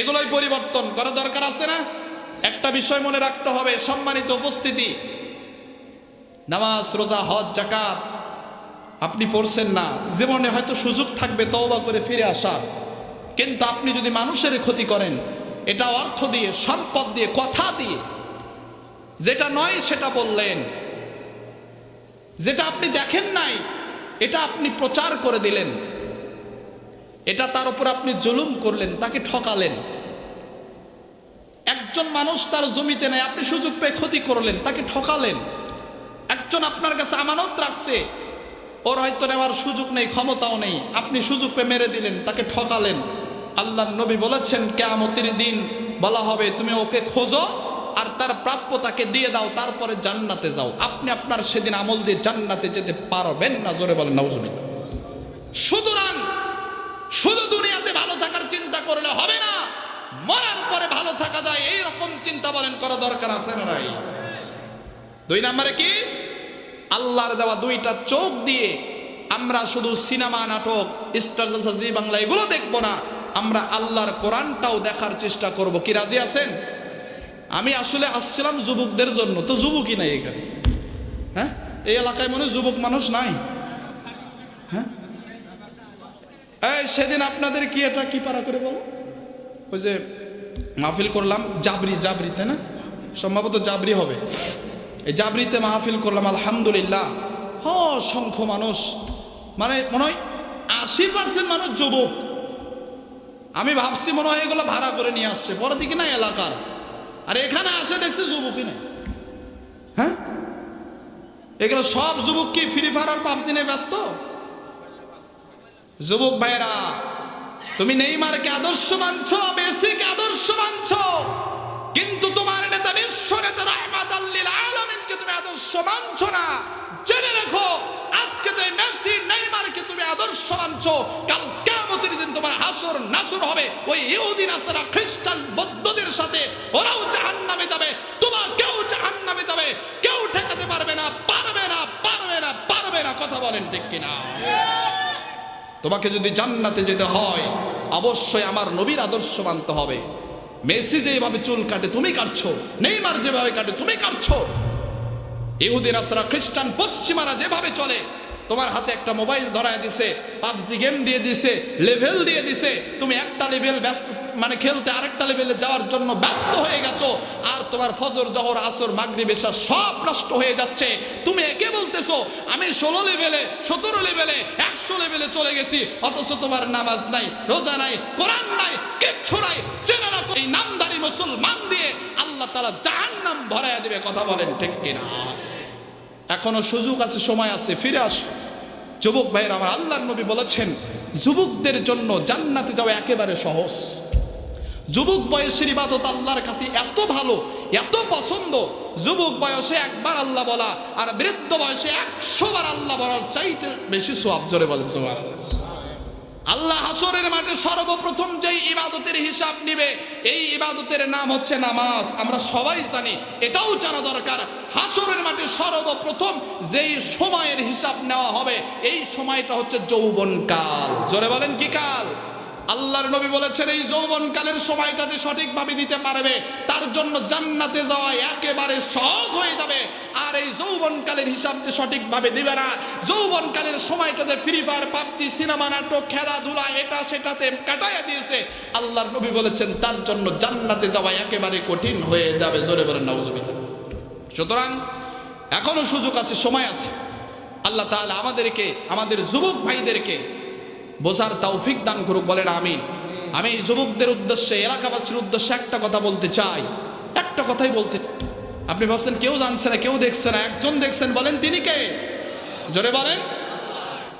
এগুলোই পরিবর্তন করা দরকার আছে না? একটা বিষয় মনে রাখতে হবে, সম্মানিত উপস্থিতি। নামাজ, রোজা, হজ জাকাত আপনি পড়ছেন না, জীবনে হয়তো সুযোগ থাকবে তওবা করে ফিরে আসার কিন্তু আপনি যদি মানুষের ক্ষতি করেন, এটা অর্থ দিয়ে, সম্পদ দিয়ে, কথা দিয়ে, যেটা নয় সেটা বললেন। যেটা আপনি দেখেন নাই, এটা আপনি প্রচার করে দিলেন। এটা তার উপর আপনি জুলুম করলেন, তাকে ঠকালেন। একজন মানুষ তার জমিতে নেই, আপনি সুযোগ পেয়ে ক্ষতি করলেন, তাকে ঠকালেন। একজন আপনার কাছে আমানত রাখছে, ওর হয়তো নেওয়ার সুযোগ নেই, ক্ষমতাও নেই, আপনি সুযোগ পেয়ে মেরে দিলেন, তাকে ঠকালেন। আল্লাহ নবী বলেছেন, কেয়ামতির দিন বলা হবে, তুমি ওকে খোঁজো আর তার প্রাপ্য তাকে দিয়ে দাও, তারপরে জান্নাতে যাও। আপনি আপনার সেদিন আমল দিয়ে জান্নাতে যেতে পারবেন না, জোরে বলেন, নাউজুবিল্লাহ সুতরাং শুধু দুনিয়াতে ভালো থাকার চিন্তা করলে হবে না। মরার পরে ভালো থাকা যায় এই রকম চিন্তা বলেন, করা দরকার আছে না নাই? দুই নম্বরে কি? আল্লাহর দেওয়া দুইটা চোখ দিয়ে আমরা শুধু সিনেমা, নাটক, স্টার, জলসা, জি বাংলা এগুলো দেখব না। আমরা আল্লাহর কোরআনটাও দেখার চেষ্টা করব। কি রাজি আছেন? আমি আসলে আসছিলাম যুবকদের জন্য, তো যুবকই নাই এখানে। হ্যাঁ? এই এলাকায় মনে যুবক মানুষ নাই। হ্যাঁ? এই সেদিন আপনাদের কি এটা কি পারা করে বলো? ওই যে মাহফিল করলাম, জাবরি জাবরি, তাই না? সম্ভবত জাবরি হবে। এই জাবরিতে মাহফিল করলাম, আলহামদুলিল্লাহ। হ সংখ্য মানুষ মানে মনে হয় আশি পার্সেন্ট মানুষ যুবক। আমি ভাবছি মনে হয় এগুলো ভাড়া করে নিয়ে আসছে। পরের দিকে না এলাকার। আর এখানে আসে দেখছি যুবকই নেই। হ্যাঁ? এগুলো সব যুবক কি ফ্রি ফায়ার আর পাবজি নিয়ে ব্যস্ত? যুবক ভাইরা তুমি নেইমারকে আদর্শ মানছ, মেসিকে আদর্শ মানছ, কিন্তু তোমার নেতা বিশ্ব নেতা রাহমাত আল্লিল আলামিনকে তুমি আদর্শ মানছ না। জেনে রাখো, আজকে যে মেসি নেইমারকে তুমি আদর্শ মানছ, কাল কিয়ামতের দিন তোমার হাসর নাসর হবে। ওই ইহুদি, নাসারা, খ্রিস্টান বৌদ্ধদের সাথে ওরাও জাহান্নামে যাবে তোমার কেউ জাহান্নামে যাবে। কেউ ঠেকাতে পারবে না পারবে না পারবে না পারবে না, কথা বলেন ঠিক কিনা? তোমাকে যদি জান্নাতে যেতে হয়, অবশ্যই আমার নবীর আদর্শ মানতে হবে। মেসি যেভাবে চুল কাটে, তুমি কাটছো। নেইমার যেভাবে কাটে, তুমি কাটছো। ইহুদি রাস্তারা খ্রিস্টান, পশ্চিমারা যেভাবে চলে, তোমার হাতে একটা মোবাইল ধরায় দিছে, পাবজি গেম দিয়ে দিছে লেভেল দিয়ে দিছে, তুমি একটা লেভেল ব্যস্ত মানে খেলতে আরেকটা লেভেলে যাওয়ার জন্য ব্যস্ত হয়ে গেছো, আর তোমার ফজর, জহর, আসর মাগরি বেশা সব নষ্ট হয়ে যাচ্ছে। তুমি একে বলতেছো, আমি ষোলো লেভেলে সতেরো লেভেলে একশো লেভেলে চলে গেছি, অথচ তোমার নামাজ নাই, রোজা নাই, কোরআন নাই, কিচ্ছু নাই, চেনে না এই নামদারি মুসলমান দিয়ে আল্লাহ তারা জাহান্নাম ভরাইয়া দিবে, কথা বলেন ঠিক কিনা? এখনও সুযোগ আছে, সময় আছে, ফিরে আসো। যুবক ভাইয়ের, আমার আল্লাহর নবী বলেছেন, যুবকদের জন্য জান্নাতে যাওয়া একেবারে সহজ। যুবক বয়সের ইবাদত আল্লাহর কাছে এত ভালো, এত পছন্দ। যুবক বয়সে একবার আল্লাহ বলা, আর বৃদ্ধ বয়সে একশো বার আল্লাহ বলার চাইতে বেশি সোয়াব জোরে বলেন সোয়াব আল্লাহ হাসরের মাঠে সর্বপ্রথম যেই ইবাদতের হিসাব নিবে, এই ইবাদতের নাম হচ্ছে নামাজ। আমরা সবাই জানি, এটাও জানা দরকার, হাসরের মাঠে সর্বপ্রথম যেই সময়ের হিসাব নেওয়া হবে, এই সময়টা হচ্ছে যৌবন কাল জোরে বলেন, কি কাল? আল্লাহর নবী বলেছেন, এই যৌবন কালের সময়টা যে সঠিকভাবে দিতে পারবে, তার জন্য জান্নাতে যাওয়া একেবারে সহজ হয়ে যাবে। আর এই যৌবন কালের হিসাব যে সঠিকভাবে দিবে না যৌবন কালের সময়টা যে ফ্রি ফায়ার পাবজি, সিনেমা, নাটক, খেলাধুলা, এটা সেটাতে কাটাইয়া দিয়েছে। আল্লাহর নবী বলেছেন, তার জন্য জান্নাতে যাওয়া একেবারে কঠিন হয়ে যাবে। জোরে বলেন নাউজুবিল্লাহ সুতরাং এখনও সুযোগ আছে, সময় আছে। আল্লাহ তাআলা আমাদেরকে, আমাদের যুবক ভাইদেরকে বোঝার তৌফিক দান করুক, বলেন আমিন। আমি যুবকদের উদ্দেশ্যে, এলাকাবাসীর উদ্দেশ্যে একটা কথা বলতে চাই। একটা কথাই বলতে আপনি ভাবছেন, কেউ জানছে না, কেউ দেখছে না, একজন দেখছেন, বলেন তিনি কে? জোরে বলেন।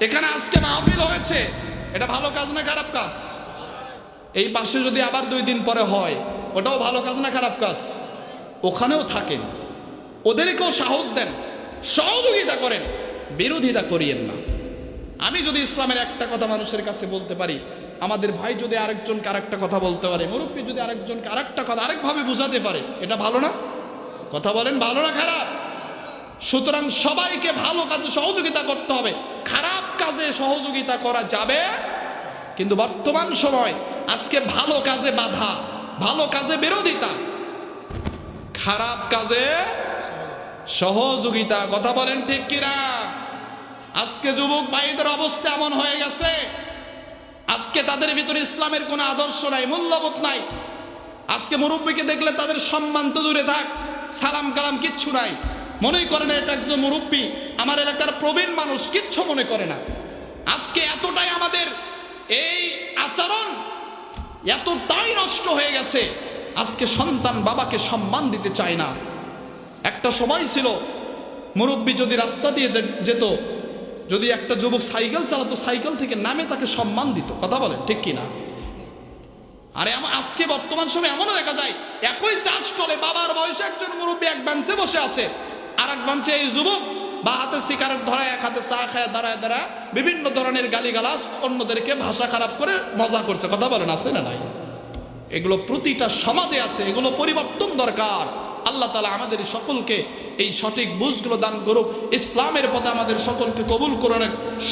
এখানে আজকে মাহফিল হয়েছে। এটা ভালো কাজ না খারাপ কাজ? এই পাশে যদি আবার দুই দিন পরে হয়, ওটাও ভালো কাজ না খারাপ কাজ? ওখানেও থাকেন। ওদেরকেও সাহস দেন। সহযোগিতা করেন। বিরোধিতা করিয়েন না। আমি যদি ইসলামের একটা কথা মানুষের কাছে বলতে পারি, আমাদের ভাই যদি আরেকজনকে আরেকটা কথা বলতে পারে, মুরব্বী যদি আরেকজনকে আরেকটা কথা, আরেকভাবে বুঝাতে পারে, এটা ভালো না? কথা বলেন, ভালো না খারাপ? সুতরাং সবাইকে ভালো কাজে সহযোগিতা করতে হবে। খারাপ কাজে সহযোগিতা করা যাবে, কিন্তু বর্তমান সময় আজকে ভালো কাজে বাধা, ভালো কাজে বিরোধিতা। খারাপ কাজে সহযোগিতা, কথা বলেন ঠিক কিনা? আজকে যুবক ভাইদের অবস্থা এমন হয়ে গেছে। আজকে তাদের ভিতরে ইসলামের কোনো আদর্শ নাই, মূল্যবোধ নাই। আজকে মুরব্বীকে দেখলে তাদের সম্মান তো দূরে থাক, সালাম কালাম কিচ্ছু নাই। মনে করে না এটা একজন মুরব্বী, আমার এলাকার প্রবীণ মানুষ কিচ্ছু মনে করে না। আজকে এতটাই আমাদের এই আচরণ এতটাই নষ্ট হয়ে গেছে, আজকে সন্তান বাবাকে সম্মান দিতে চায় না। একটা সময় ছিল, মুরব্বী যদি রাস্তা দিয়ে যেত যদি একটা যুবক সাইকেল চালাতো, সাইকেল থেকে নামে তাকে সম্মান দিত। কথা বলেন, ঠিক কি না আরে আমার আজকে বর্তমান সময় এমনও দেখা যায়, একই চাষ চলে, বাবার বয়সে একজন মুরব্বী এক বেঞ্চে বসে আছে। আর এক বেঞ্চে এই যুবক বা হাতে সিগারেট ধরায়, এক হাতে চা খায়, দাঁড়ায় দাঁড়ায়, বিভিন্ন ধরনের গালিগালাজ, অন্যদেরকে ভাষা খারাপ করে মজা করছে। কথা বলেন, আছে না নাই? এগুলো প্রতিটা সমাজে আছে, এগুলো পরিবর্তন দরকার। আল্লাহ তালা আমাদের সকলকে এই সঠিক বুঝগুলো দান করুক। ইসলামের পথে আমাদের সকলকে কবুল করেন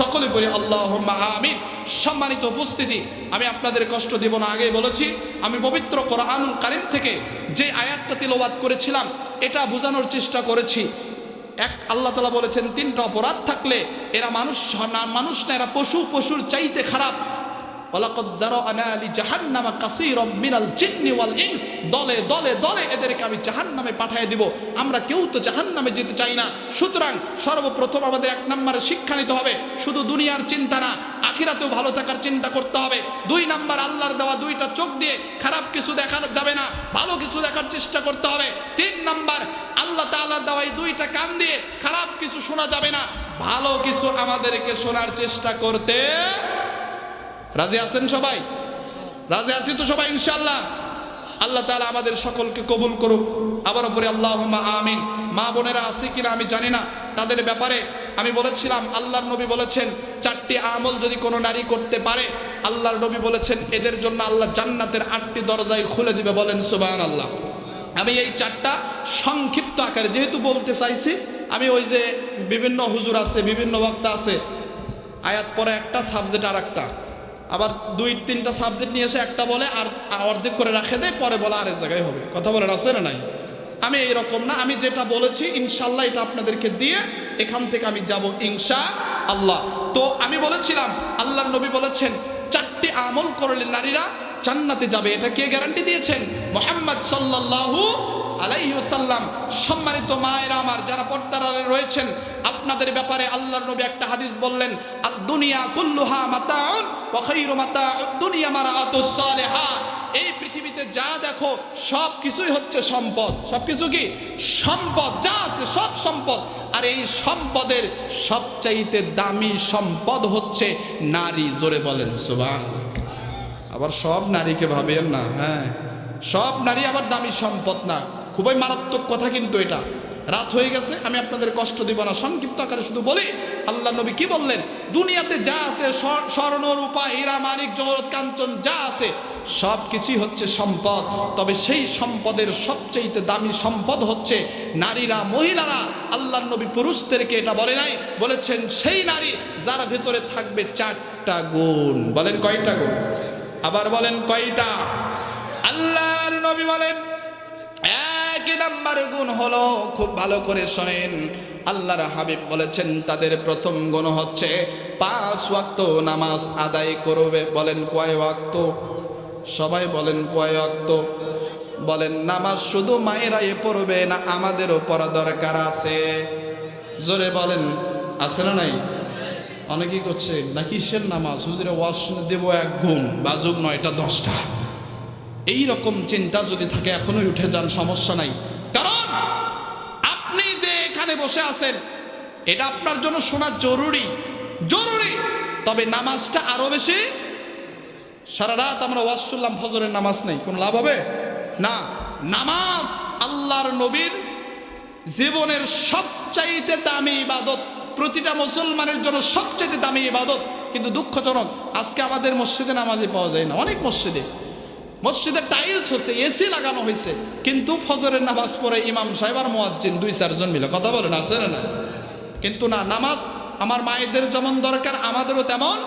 সকলে পরে আল্লাহ আমিন। সম্মানিত উপস্থিতি, আমি আপনাদের কষ্ট দিব না, আগেই বলেছি, আমি পবিত্র কোরআনুল কারিম থেকে যে আয়াতটা তিলবাদ করেছিলাম, এটা বোঝানোর চেষ্টা করেছি। এক, আল্লাহ তালা বলেছেন, তিনটা অপরাধ থাকলে এরা মানুষ মানুষ না, এরা পশু, পশুর চাইতে খারাপ। ওয়ালাকাদ জারা'না লি জাহান্নামা কাসীরাম মিনাল জিন্নি ওয়াল ইনস। দলে দলে দলে এদেরকে আমি জাহান্নামে পাঠিয়ে দিব। আমরা কেউ তো জাহান্নামে যেতে চাই না। সুতরাং সর্বপ্রথম আমাদের এক নম্বরে শিক্ষা নিতে হবে। শুধু দুনিয়ার চিন্তা না, আখিরাতেও ভালো থাকার চিন্তা করতে হবে। দুই নাম্বার, আল্লাহর দেওয়া দুইটা চোখ দিয়ে খারাপ কিছু দেখা যাবে না। ভালো কিছু দেখার চেষ্টা করতে হবে। তিন নাম্বার, আল্লাহ তাআলার দেওয়া এই দুইটা কান দিয়ে খারাপ কিছু শোনা যাবে না। ভালো কিছু আমাদেরকে শোনার চেষ্টা করতে রাজি আছেন সবাই? রাজি আছি তো সবাই ইনশাল্লাহ আল্লাহ তাআলা আমাদের সকলকে কবুল করুক। আবার পরে আল্লাহ আমিন। মা বোনেরা আছে কিনা আমি জানি না। তাদের ব্যাপারে আমি বলেছিলাম, আল্লাহর নবী বলেছেন, চারটি আমল যদি কোনো নারী করতে পারে, আল্লাহর নবী বলেছেন, এদের জন্য আল্লাহ জান্নাতের আটটি দরজায় খুলে দিবে। বলেন সুবাহ আল্লাহ আমি এই চারটা সংক্ষিপ্ত আকারে যেহেতু বলতে চাইছি, আমি ওই যে বিভিন্ন হুজুর আছে, বিভিন্ন বক্তা আছে, আয়াত পরে একটা, সাবজেক্ট আর একটা আবার দুই, তিনটা সাবজেক্ট নিয়ে এসে একটা বলে আর অর্ধেক করে রাখে দেয়, পরে বলে আরেক জায়গায় হবে। কথা বলেন, আছে না নাই? আমি এইরকম না, আমি যেটা বলেছি, ইনশাল্লাহ এটা আপনাদেরকে দিয়ে এখান থেকে আমি যাব ইনশা আল্লাহ তো আমি বলেছিলাম, আল্লাহর নবী বলেছেন, চারটি আমল করলে নারীরা জান্নাতে যাবে। এটা কে গ্যারান্টি দিয়েছেন? মোহাম্মদ সাল্লাল্লাহু আলাইসাল্লাম সম্মানিত মায়ের আমার, যারা পর্দার রয়েছেন, আপনাদের ব্যাপারে আল্লাহর নবী একটা হাদিস বললেন আদ দুনিয়া কুল্লুহা মাতাউন ওয়া খায়রু মাতাউদ দুনিয়া মারাআতুস সালিহা। এই পৃথিবীতে যা দেখো, সব কিছুই হচ্ছে সম্পদ। সব কিছু কি? সম্পদ, যা আছে সব সম্পদ। আর এই সম্পদের সবচাইতে দামি সম্পদ হচ্ছে নারী, জোরে বলেন, সুবহানাল্লাহ। আবার সব নারীকে ভাবেন না হ্যাঁ। সব নারী আবার দামি সম্পদ না। খুবই মারাত্মক কথা কিন্তু এটা। রাত হয়ে গেছে, আমি আপনাদের কষ্ট দিব না। সংক্ষিপ্ত আকারে শুধু বলি, আল্লাহ নবী কি বললেন? দুনিয়াতে যা আছে স্বর- স্বর্ণ, রূপা, হীরা, মানিক জগৎ কাঞ্চন, যা আছে সব কিছুই হচ্ছে সম্পদ। তবে সেই সম্পদের সবচেয়ে দামি সম্পদ হচ্ছে নারীরা, মহিলারা। আল্লাহ নবী পুরুষদেরকে এটা বলে নাই, বলেছেন সেই নারী যার ভেতরে থাকবে চারটা গুণ। বলেন কয়টা গুণ? আবার বলেন কয়টা? আল্লাহর নবী বলেন এক নাম্বার গুণ হলো, খুব ভালো করে শোনেন। আল্লাহর হাবিব বলেছেন, তাদের প্রথম গুণ হচ্ছে পাঁচ ওয়াক্ত নামাজ আদায় করবে। বলেন কয় ওয়াক্ত? সবাই বলেন কয় ওয়াক্ত? বলেন, নামাজ শুধু মায়েরাই পড়বে না, আমাদেরও পড়া দরকার আছে। জোরে বলেন, আছে না নাই? অনেকেই করছে না কিসের নামাজ? হুজুরে ওয়াশ দেব এক ঘুম বাজুক নয়টা, দশটা। এই রকম চিন্তা যদি থাকে, এখনোই উঠে যান, সমস্যা নাই। কারণ আপনি যে এখানে বসে আছেন, এটা আপনার জন্য শোনা জরুরি জরুরি। তবে নামাজটা আরও বেশি, সারা রাত আমরা ওয়াজ শুনলাম, ফজরের নামাজ নেই, কোন লাভ হবে? না। নামাজ আল্লাহর নবীর জীবনের সবচাইতে দামি ইবাদত, প্রতিটা মুসলমানের জন্য সবচাইতে দামি ইবাদত, কিন্তু দুঃখজনক, আজকে আমাদের মসজিদে নামাজই পাওয়া যায় না, অনেক মসজিদে। মসজিদে টাইলস হচ্ছে এসি লাগানো হয়েছে কিন্তু ফজরের নামাজ পড়ে ইমাম সাহেব আর মোয়াজ্জিন দুই চারজন মিলে, কথা বলেন, আছে না কিন্তু না, নামাজ আমার মায়েদের যেমন দরকার, আমাদেরও তেমন,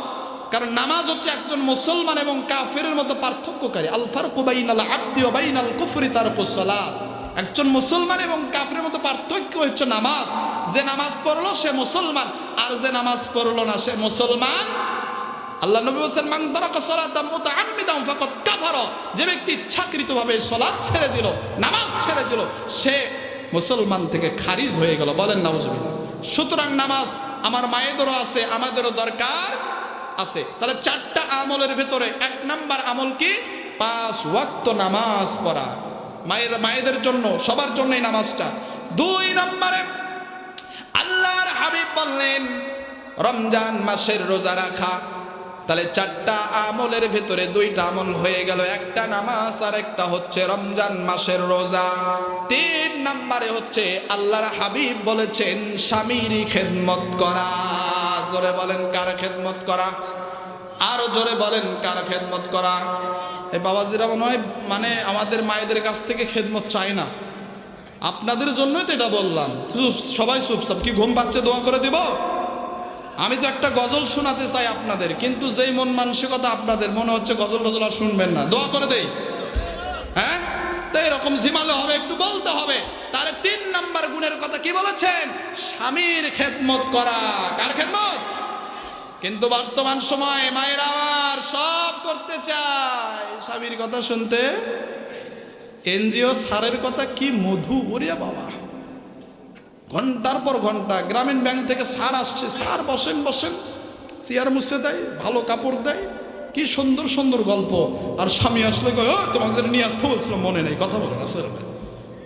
কারণ নামাজ হচ্ছে একজন মুসলমান এবং কাফেরের মতো পার্থক্যকারী। আলফার কুবাইনাল আব্দি ও বাইনাল কুফরি তার সালাত। একজন মুসলমান এবং কাফের মতো পার্থক্য হচ্ছে নামাজ। যে নামাজ পড়ল সে মুসলমান, আর যে নামাজ পড়ল না সে মুসলমান আল্লাহ নবী মান তারাকা সালাতাম মুতাআম্মিদান ফাকাদ কাফারা। যে ব্যক্তি ইচ্ছাকৃতভাবে সালাত ছেড়ে দিল, নামাজ ছেড়ে দিল, সে মুসলমান থেকে খারিজ হয়ে গেল। বলেন, নাউজুবিল্লাহ। সুতরাং নামাজ আমার মায়েদেরও আছে, আমাদেরও দরকার আছে। তাহলে চারটা আমলের ভেতরে এক নাম্বার আমল কি? পাঁচ ওয়াক্ত নামাজ পড়া। মায়ের, মায়েদের জন্য, সবার জন্যই নামাজটা। দুই নম্বরে, আল্লাহর হাবিব বললেন, রমজান মাসের রোজা রাখা। তাহলে চারটা আমলের ভেতরে দুইটা আমল হয়ে গেল। একটা নামাজ আর একটা হচ্ছে রমজান মাসের রোজা। তিন নাম্বারে হচ্ছে আল্লাহর হাবিব বলেছেন, স্বামীর খেদমত করা। জোরে বলেন, কার খেদমত করা? আরও জোরে বলেন, কার খেদমত করা? এই বাবাজিরা মনে হয় মানে আমাদের মায়েদের কাছ থেকে খেদমত চায় না। আপনাদের জন্যই তো এটা বললাম। সবাই চুপচাপ, কি ঘুম পাচ্ছে দোয়া করে দিব? আমি তো একটা গজল শোনাতে চাই আপনাদের, কিন্তু যেই মন মানসিকতা আপনাদের, মনে হচ্ছে গজল গজল আর শুনবেন না। দোয়া করে দেই। হ্যাঁ? তো এরকম জিমালে হবে, একটু বলতে হবে। তার তিন নাম্বার গুণের কথা কি বলেছেন? স্বামীর খেদমত করা। কার খেদমত? কিন্তু বর্তমান সময় মায়ের আমার সব করতে চায়। স্বামীর কথা শুনতে এনজিও সারের কথা কি মধু, ওরে বাবা। ঘণ্টার পর ঘণ্টা গ্রামীণ ব্যাংক থেকে সার আসছে। সার বসেন বসেন। চেয়ার মুছে দেয় ভালো কাপড় দেয়। কি সুন্দর সুন্দর গল্প। আর স্বামী আসলে কয় "ও, তোমাকে যেটা নিয়ে আসতে বলছিল মনে নেই কথা বলো না স্যার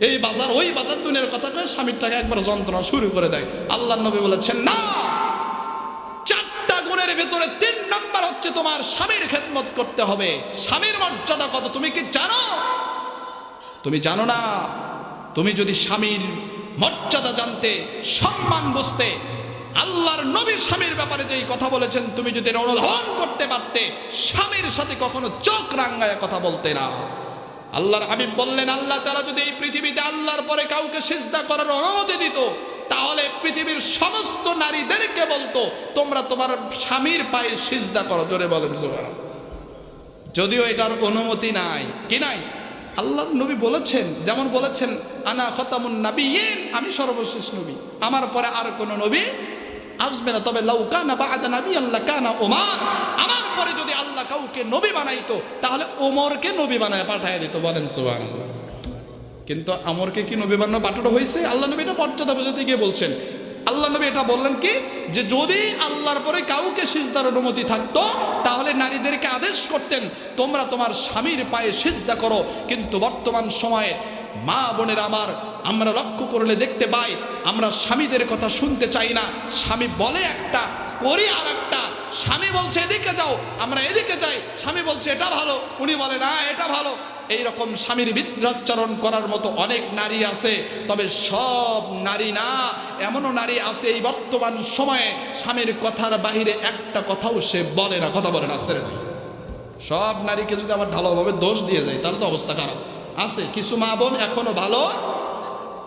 এই বাজার ওই বাজার দুনিয়ার কথা কয়ে স্বামীর টাকা একবার যন্ত্রণা শুরু করে দেয়। আল্লাহ নবী বলেছেন না! চারটা গুণের ভেতরে তিন নাম্বার হচ্ছে তোমার স্বামীর খেদমত করতে হবে। স্বামীর মর্যাদা কত তুমি কি জানো? তুমি জানো না। তুমি যদি স্বামীর মর্যাদা জানতে, সম্মান বুঝতে, আল্লাহর নবীর স্বামীর ব্যাপারে যেই কথা বলেছেন, তুমি যদি অনুধাবন করতে পারতে, স্বামীর সাথে কখনো চোখ রাঙ্গায় কথা বলতে না। আল্লাহর হাবিব বললেন, আল্লাহ তারা যদি এই পৃথিবীতে আল্লাহর পরে কাউকে সিজদা করার অনুমতি দিত, তাহলে পৃথিবীর সমস্ত নারীদেরকে বলতো, তোমরা তোমার স্বামীর পায়ে সিজদা করো। জোরে বলেন যদিও এটার অনুমতি নাই, কি নাই? আল্লাহ নবী বলেছেন, যেমন বলেছেন, আনা খতামুন নবী আমি সর্বশেষ নবী। আমার পরে আর কোন নবী আসবে না। তবে লাউ কানা বাদা নবী আল্লাহ কানা ওমার। আমার পরে যদি আল্লাহ কাউকে নবী বানাইতো, তাহলে ওমরকে নবী বানায় পাঠায় দিত। বলেন, সুবহানাল্লাহ। কিন্তু আমরকে কি নবী বানানো পাঠানো হয়েছে আল্লাহ নবী এটা মর্যাদা বোঝাতে গিয়ে বলছেন আল্লাহ নবী এটা বললেন কি? যে যদি আল্লাহর পরে কাউকে সিজদার অনুমতি থাকতো, তাহলে নারীদেরকে আদেশ করতেন, তোমরা তোমার স্বামীর পায়ে সিজদা করো। কিন্তু বর্তমান সময়ে মা বোনের আমার, আমরা লক্ষ্য করলে দেখতে পাই, আমরা স্বামীদের কথা শুনতে চাই না। স্বামী বলে একটা, করি আর একটা স্বামী বলছে, এদিকে যাও, আমরা এদিকে যাই। স্বামী বলছে, এটা ভালো। উনি বলে, না, এটা ভালো। এই রকম স্বামীর বিদ্রাচ্চারণ করার মতো অনেক নারী আছে, তবে সব নারী না, এমনও নারী আছে এই বর্তমান সময়ে স্বামীর কথার বাহিরে একটা কথাও সে বলে না, কথা বলে না সেরে সব নারীকে যদি আমার ভালোভাবে দোষ দিয়ে যায় তাহলে তো অবস্থা খারাপ। আছে, কিছু মা বোন এখনও ভালো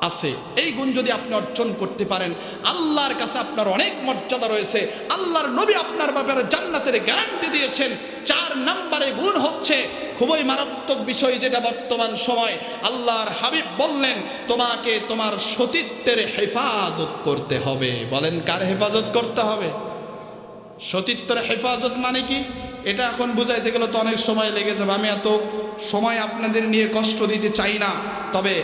আছে। এই গুণ যদি আপনি অর্জন করতে পারেন, আল্লাহর কাছে আপনার অনেক মর্যাদা রয়েছে। আল্লাহর নবী আপনার ব্যাপারে জান্নাতের গ্যারান্টি দিয়েছেন। চার নাম্বারে গুণ হচ্ছে খুবই মারাত্মক বিষয় যেটা বর্তমান সময়। আল্লাহর হাবিব বললেন, তোমাকে তোমার সতীত্বের হেফাজত করতে হবে। বলেন, কার হেফাজত করতে হবে? সতীত্বের হেফাজত মানে কি? এটা এখন বুঝাইতে গেলে তো অনেক সময় লেগে যাবে। আমি এত সময় আপনাদের নিয়ে কষ্ট দিতে চাই না। তবে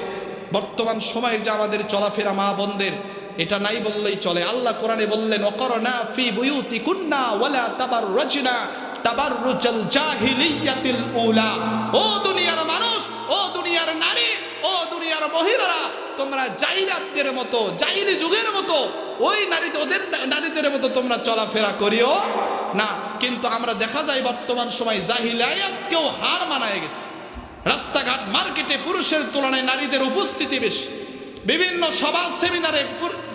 বর্তমান সময়ের যে আমাদের চলাফেরা মা বোনদের, এটা নাই বললেই চলে। আল্লাহ কোরআনে বললেন অকরনা ফি বুয়ুতি কুন্না ওয়ালা তাবার রচনা তাবার রুজাল জাহিলিয়াতিল উলা। ও দুনিয়ার মানুষ, ও দুনিয়ার নারী, ও দুনিয়ার মহিলারা, তোমরা জাইরাতদের মতো জাইলি যুগের মতো, ওই নারী ওদের নারীদের মতো তোমরা চলাফেরা করিও না। কিন্তু আমরা দেখা যায় বর্তমান সময় জাহিলায়াতকেও হার মানায় গেছে। রাস্তাঘাট, মার্কেটে পুরুষের তুলনায় নারীদের উপস্থিতি বেশি। বিভিন্ন সভা, সেমিনারে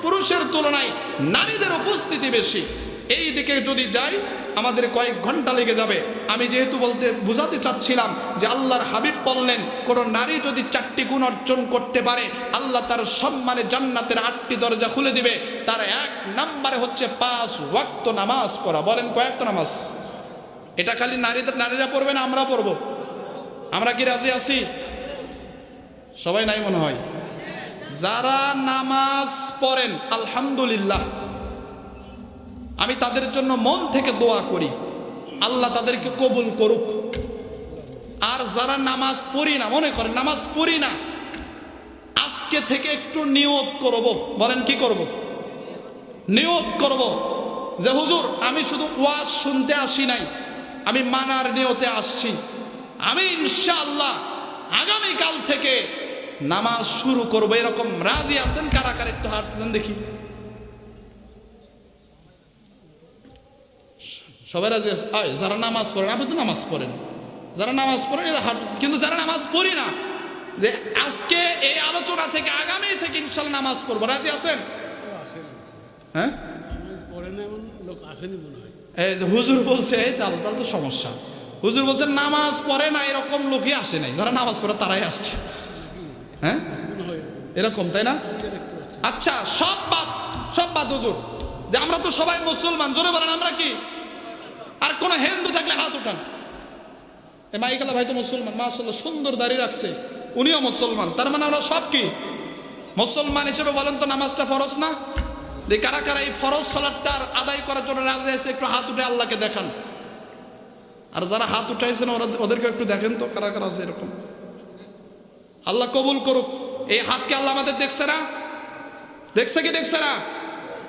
পুরুষের তুলনায় নারীদের উপস্থিতি বেশি। এই দিকে যদি যাই, আমাদের কয়েক ঘণ্টা লেগে যাবে। আমি যেহেতু বলতে, বোঝাতে চাচ্ছিলাম যে আল্লাহর হাবিব বললেন, কোন নারী যদি চারটি গুণ অর্জন করতে পারে, আল্লাহ তার সম্মানে জান্নাতের আটটি দরজা খুলে দিবে। তার এক নাম্বারে হচ্ছে পাঁচ ওয়াক্ত নামাজ পড়া। বলেন কয়েকটা নামাজ। এটা খালি নারীদের, নারীরা পড়বে না আমরা পড়ব। আমরা কি রাজি আছি? সবাই নাই মনে হয়। যারা নামাজ পড়েন, আলহামদুলিল্লাহ, আমি তাদের জন্য মন থেকে দোয়া করি। আল্লাহ তাদেরকে কবুল করুক। আর যারা নামাজ পড়ি না, মনে করেন নামাজ পড়ি না, আজকে থেকে একটু নিয়োগ করব। বলেন কি করব? নিয়ত করব। যে হুজুর, আমি শুধু ওয়াজ শুনতে আসি নাই, আমি মানার নিয়তে আসছি। আমি ইনশাআল্লাহ আগামীকাল থেকে নামাজ শুরু করব। এরকম রাজি আছেন কারা কারা? একটু হাত দেখি। সবাই রাজি আছে? যারা নামাজ পড়েন আপনি তো নামাজ পড়েন। যারা নামাজ পড়েন কিন্তু যারা নামাজ পড়ি না যে আজকে এই আলোচনা থেকে আগামী থেকে ইনশাল্লাহ নামাজ পড়ব। রাজি আছেন? হ্যাঁ। এই যে হুজুর বলছে এই তাহলে তাহলে তো সমস্যা। হুজুর বলছে নামাজ পড়ে না, এরকম লোকই আসে নাই। যারা নামাজ পড়ে তারাই আসছে। হ্যাঁ? এরকম, তাই না? আচ্ছা সব বাদ সব বাদ হুজুর। যে আমরা তো সবাই মুসলমান, জোরে বলেন, আমরা কি? আর কোন হিন্দু থাকলে হাত উঠান। মাইকালা ভাই তো মুসলমান মাশাল্লাহ সুন্দর দাড়ি রাখছে। উনিও মুসলমান, তার মানে আমরা সব কি? মুসলমান হিসেবে বলেন তো নামাজটা ফরজ না? যে কারা কারা এই ফরজ সালাদটার আদায় করার জন্য রাজি আছে, একটু হাত উঠে আল্লাহকে দেখান। আর যারা হাত উঠাইছেন ওরা ওদেরকে একটু দেখেন তো, কারা কারা আছে এরকম। আল্লাহ কবুল করুক। এই হাতকে আল্লাহ আমাদের দেখছে না? দেখছে কি দেখছে না?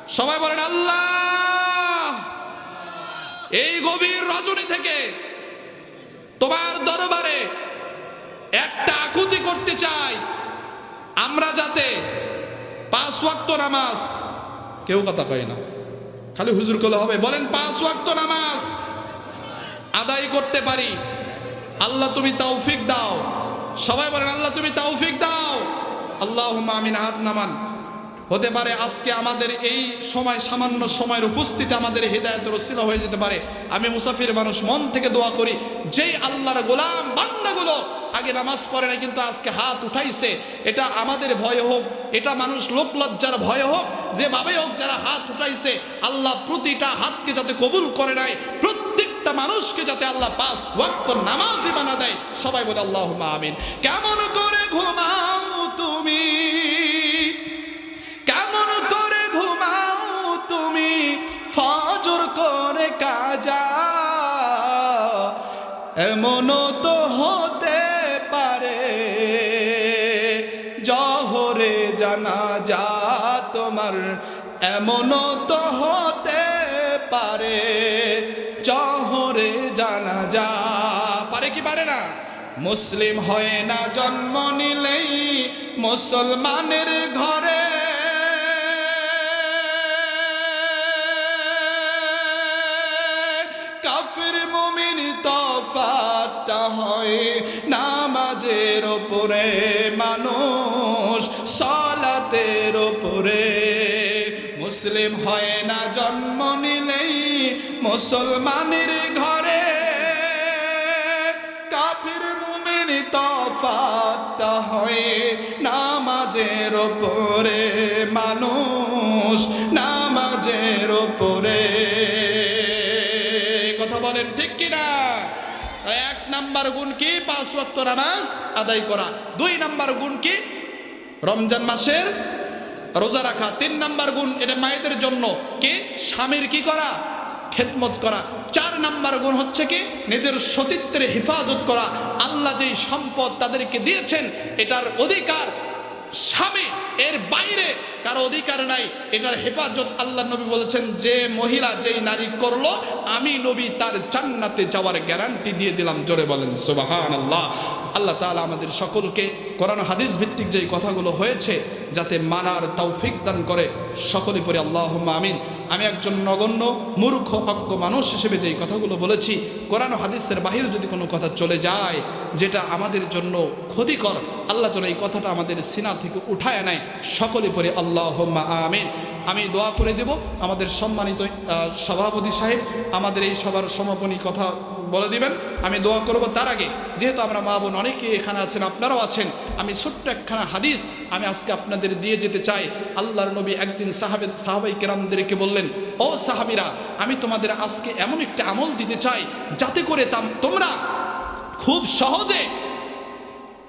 সবাই বলেন, আল্লাহ! এই গভীর রজনী থেকে তোমার দরবারে একটা আকুতি করতে চাই। আমরা যাতে পাঁচ ওয়াক্ত নামাজ কেউ কথা কয় না। খালি হুজুর করলে হবে। বলেন, পাঁচ ওয়াক্ত নামাজ আদায় করতে পারি। আল্লাহ তুমি তাওফিক দাও। সবাই বলেন, আল্লাহ তুমি তাওফিক দাও। আল্লাহ আমিন, হাত নামান। হতে পারে আজকে আমাদের এই সময়, সামান্য সময়ের উপস্থিতি আমাদের হৃদায়তের রসিলা হয়ে যেতে পারে। আমি মুসাফির মানুষ, মন থেকে দোয়া করি, যেই আল্লাহর গোলাম বান্দাগুলো আগে নামাজ পড়ে না কিন্তু আজকে হাত উঠাইছে, এটা আমাদের ভয় হোক, এটা মানুষ লোক লজ্জার ভয় হোক যেভাবে হোক যারা হাত উঠাইছে, আল্লাহ প্রতিটা হাতকে যাতে কবুল করে নাই প্রত্যেকটা মানুষকে যাতে আল্লাহ পাঁচ ওয়াক্ত নামাজই বানা দেয়, সবাই বলে আল্লাহ আমিন। কেমন করে ঘুমাও তুমি? এমনও তো হতে পারে, জহরে জানা যা তোমার এমনও তো হতে পারে, জহরে জানা যা পারে কি পারে না? মুসলিম হয় না জন্ম নিলেই মুসলমানের ঘরে তফাতটা হয়। নামাজের ওপরে মানুষ, সলাতের ওপরে। মুসলিম হয় না, জন্ম নিলেই মুসলমানের ঘরে। কাফির, মুমিন তফাতটা হয় নামাজের ওপরে। মানুষ নামাজের ওপরে। কথা বলেন ঠিক কিনা? নাম্বার গুণ কি? পাঁচ ওয়াক্ত নামাজ আদায় করা। দুই নাম্বার গুণ কি? রমজান মাসের রোজা রাখা। তিন নাম্বার গুণ, এটা মায়েদের জন্য কি? স্বামীর কি করা? খেদমত করা। চার নাম্বার গুণ হচ্ছে কি? নিজের সতীত্বের হেফাজত করা। আল্লাহ যেই সম্পদ তাদেরকে দিয়েছেন, এটার অধিকার স্বামী, এর বাইরে কারও অধিকার নাই। এটার হেফাজত আল্লাহ নবী বলেছেন, যে মহিলা যেই নারী করল, আমি নবী তার জান্নাতে যাওয়ার গ্যারান্টি দিয়ে দিলাম। জোরে বলেন সুবাহান আল্লাহ আল্লাহ তালা আমাদের সকলকে কোরআন হাদিস ভিত্তিক যেই কথাগুলো হয়েছে যাতে মানার তৌফিক দান করে সকলে পরে আল্লাহ আমিন। আমি একজন নগণ্য, মূর্খ, অজ্ঞ মানুষ হিসেবে যেই কথাগুলো বলেছি, কোরআন হাদিসের বাহিরে যদি কোনো কথা চলে যায়, যেটা আমাদের জন্য ক্ষতিকর, আল্লাহ যেন এই কথাটা আমাদের সিনা থেকে উঠায় নেয়, সকলে পরে আল্লাহ আমিন। আমি দোয়া করে দেব, আমাদের সম্মানিত সভাপতি সাহেব, আমাদের এই সবার সমাপনী কথা বলে দিবেন, আমি দোয়া করব তার আগে। যেহেতু আমরা মা বোন অনেকে এখানে আছেন, আপনারাও আছেন, আমি ছোট্ট একখানা হাদিস আমি আজকে আপনাদের দিয়ে যেতে চাই। আল্লাহর নবী একদিন সাহাবে সাহাবাই কেরামদেরকে বললেন, ও সাহাবিরা, আমি তোমাদের আজকে এমন একটা আমল দিতে চাই, যাতে করে তাম- তোমরা খুব সহজে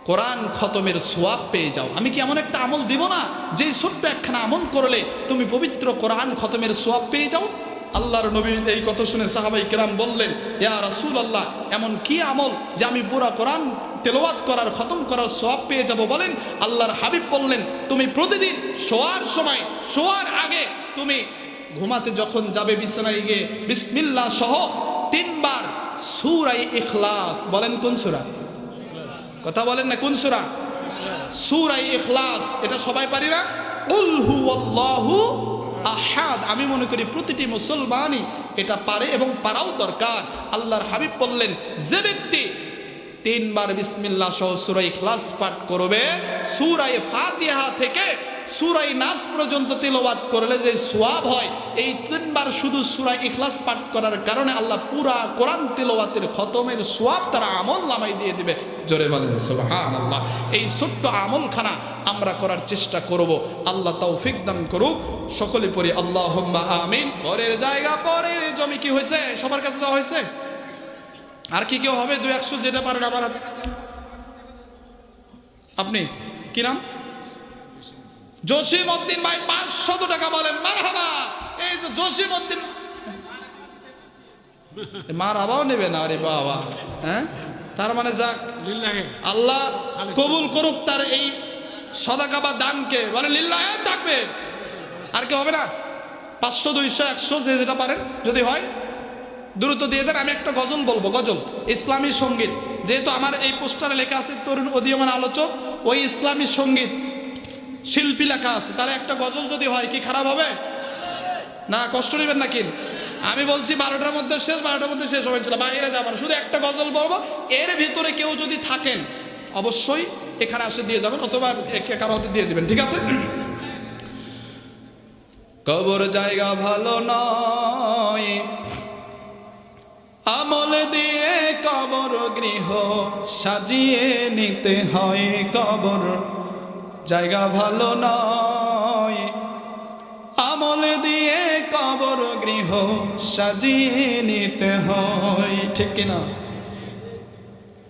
কোরআন খতমের সোয়াব পেয়ে যাও। আমি কি এমন একটা আমল দিব না যে ছোট্ট একখানা আমল করলে তুমি পবিত্র কোরআন খতমের সোয়াব পেয়ে যাও? আল্লাহর নবী এই কথা শুনে সাহাবাই কিরাম বললেন, ইয়া রাসুল আল্লাহ এমন কি আমল যে আমি পুরা কোরআন তেলাওয়াত করার, খতম করার সব পেয়ে যাব বলেন? আল্লাহর হাবিব বললেন, তুমি প্রতিদিন শোয়ার সময়, শোয়ার আগে তুমি ঘুমাতে যখন যাবে বিছানায় গিয়ে বিসমিল্লাহ সহ তিনবার সূরায়ে ইখলাস বলেন কোন সূরা? কথা বলেন না কোন সুরা? সুরাই ইখলাস, এটা সবাই পারি না? উল হুয়াল্লাহু আহাদ, আমি মনে করি প্রতিটি মুসলমানই এটা পারে এবং পারাও দরকার। আল্লাহর হাবিব বললেন, যে ব্যক্তি তিনবার বিসমিল্লা সহ সুরাই খ্লাস পাঠ করবে সুরাই ফাতিহা থেকে সুরাই নাস পর্যন্ত তিলবাদ করলে যে সোয়াব হয়, এই তিনবার শুধু সুরাই ইখলাস পাঠ করার কারণে আল্লাহ পুরা কোরআন তিলওয়াতের খতমের সোয়াব তারা আমল নামাই দিয়ে দিবে। জোরে বলেন, সুবহানাল্লাহ। এই ছোট্ট আমলখানা আমরা করার চেষ্টা করব। আল্লাহ তৌফিক দান করুক। সকলে পড়ি আল্লাহ আমিন। পরের জায়গা, পরের জমি কি হয়েছে? সবার কাছে যাওয়া হয়েছে? আর কি কেউ হবে? দু একশো যেটা পারেন আমার হাতে। আপনি? কি নাম? জসিম উদ্দিন ভাই পাঁচশত টাকা বলেন মার হাবা এই যে জসিম উদ্দিন মার হাবাও নেবে না আরে বাবা। হ্যাঁ? তার মানে যাক আল্লাহ কবুল করুক তার এই সদাকা বা দানকে। বলে লিল্লাহ থাকবে। আর কি হবে না? পাঁচশো দুইশো একশো যে যেটা পারেন যদি হয় দ্রুত দিয়ে দেন। আমি একটা গজল বলব গজল। ইসলামী সংগীত। যেহেতু আমার এই পোস্টারে লেখা আছে তরুণ অধীয়মান আলোচক ওই ইসলামী সংগীত। শিল্পী লেখা আছে, তাহলে একটা গজল যদি হয়, কি খারাপ হবে? না, কষ্ট নেবেন নাকি আমি বলছি বারোটার মধ্যে শেষ, বারোটার মধ্যে শেষ হয়েছিল বাইরে যাবার শুধু একটা গজল বলব, এর ভিতরে কেউ যদি থাকেন, অবশ্যই এখানে আসে দিয়ে যাবেন, অথবা কারও হাতে দিয়ে দিবেন, ঠিক আছে? কবর জায়গা ভালো নয়, আমল দিয়ে কবর গৃহ সাজিয়ে নিতে হয় কবর। জায়গা ভালো নয়। আমল দিয়ে কবর গৃহ সাজিয়ে নিতে হয়। ঠিক না?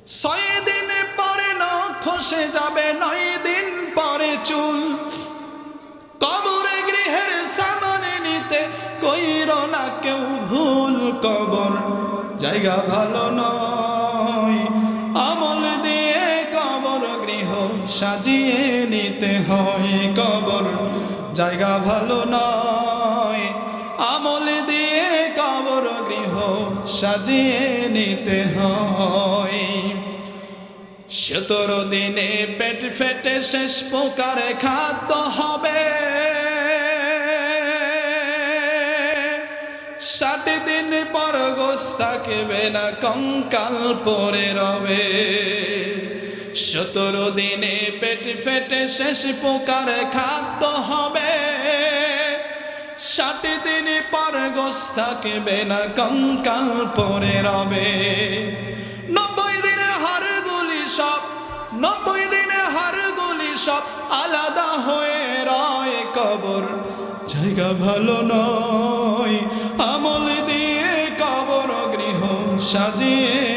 ছয় দিন পরে নখ খসে যাবে, নয় দিন পরে চুল। কবরে গৃহের সামনে নিতে কইর না কেউ ভুল কবর। জায়গা ভালো নয়। সাজিয়ে নিতে হয় কবর। জায়গা ভালো নয়, আমল দিয়ে কবর গৃহ সাজিয়ে নিতে হয়। সতেরো দিনে পেট ফেটে শেষ প্রকার খাদ্য হবে। ষাট দিন পর গোস থাকবে না, কঙ্কাল পরে রবে। সতেরো দিনে পেট ফেটে শেষ প্রকার খাদ্য হবে। ষাট দিন গোস থাকবে না, কঙ্কাল পরে রবে। নব্বই দিনে হারগুলি সব, নব্বই দিনে হারগুলি সব আলাদা হয়ে রয় কবর। জায়গা ভালো নয়, আমল দিয়ে কবর গৃহ সাজিয়ে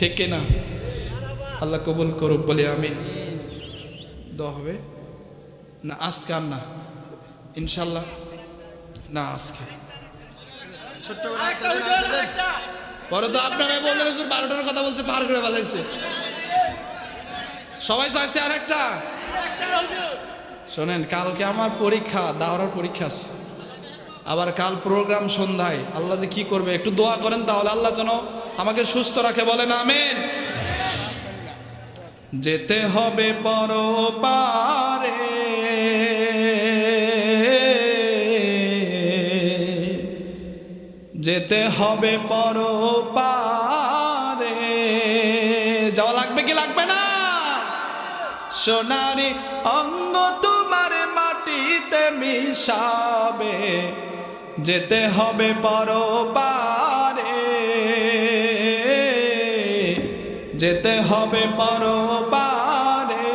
ঠিক না আল্লাহ কবুল করুক বলে আমি দোয়া হবে? না আজকে আর না। ইনশাল্লাহ না আজকে। পরে তো আপনারা বললেন হুজুর বারোটার কথা বলছে পার করে ফেলাইছে। সবাই চাইছে আর একটা? শোনেন কালকে আমার পরীক্ষা দাওয়ার পরীক্ষা আছে। আবার কাল প্রোগ্রাম সন্ধ্যায়। আল্লাহ যে কি করবে একটু দোয়া করেন তাহলে আল্লাহ যেন আমাকে সুস্থ রাখে, বলেন আমেন। যেতে হবে পর পারে যেতে হবে পর পারে যাওয়া লাগবে কি লাগবে না? সোনারি অঙ্গ তোমার মাটিতে মিশাবে। যেতে হবে পর পারে যেতে হবে পর পারে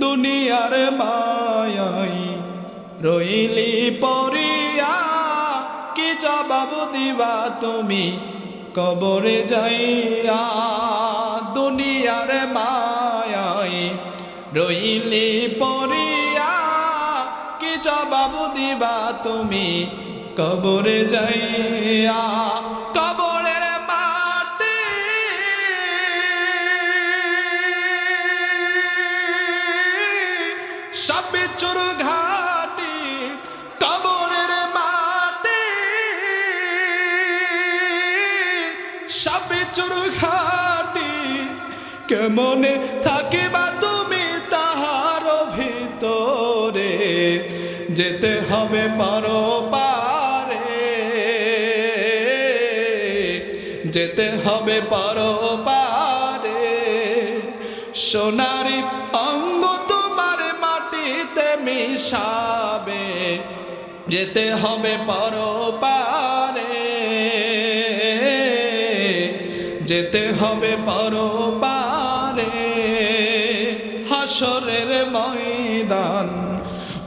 দুনিয়ার মায়াই। রইলি পরিয়া, কি জবাব দিবা তুমি? কবরে যাইয়া দুনিয়ার মায়াই। রইলি পরিয়া, কি জবাব দিবা তুমি? কবরে যাইয়া কেমনে থাকিবা তুমি তাহার ভিতরে। যেতে হবে পারো পারে। যেতে হবে পারো পারে। সোনারি অঙ্গ তোমার মাটিতে মিশাবে। যেতে হবে পারো পারে। যেতে হবে পারো পারে। হাসরের ময়দান,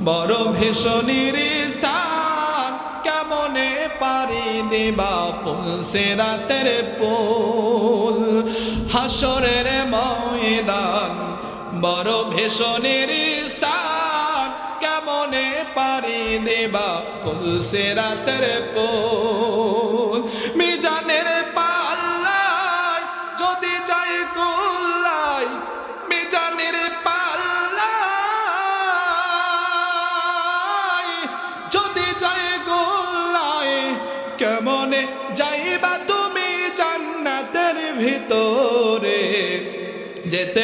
বড় ভীষণীর স্থান, কেমনে পারি দেবা পুল সেরাতের পুল হাসরের ময়দান, বড় ভীষণের স্থান, কেমনে পারি দেবা পুল সেরাতের পুল মিজানের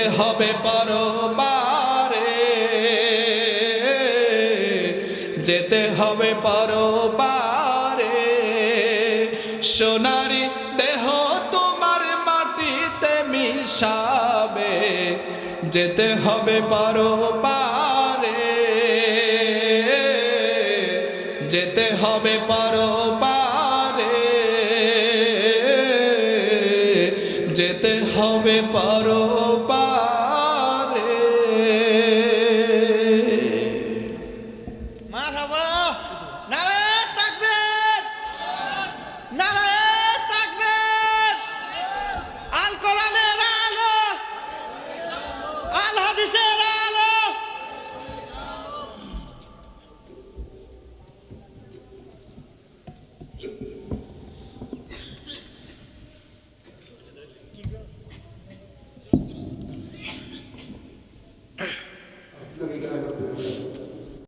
হবে পারো পরবারে। যেতে হবে পারো পরবারে। সোনারি দেহ তোমার মাটিতে মিশাবে। যেতে হবে পারো পরবারে। যেতে হবে পারো পরবারে। যেতে হবে পরবারে।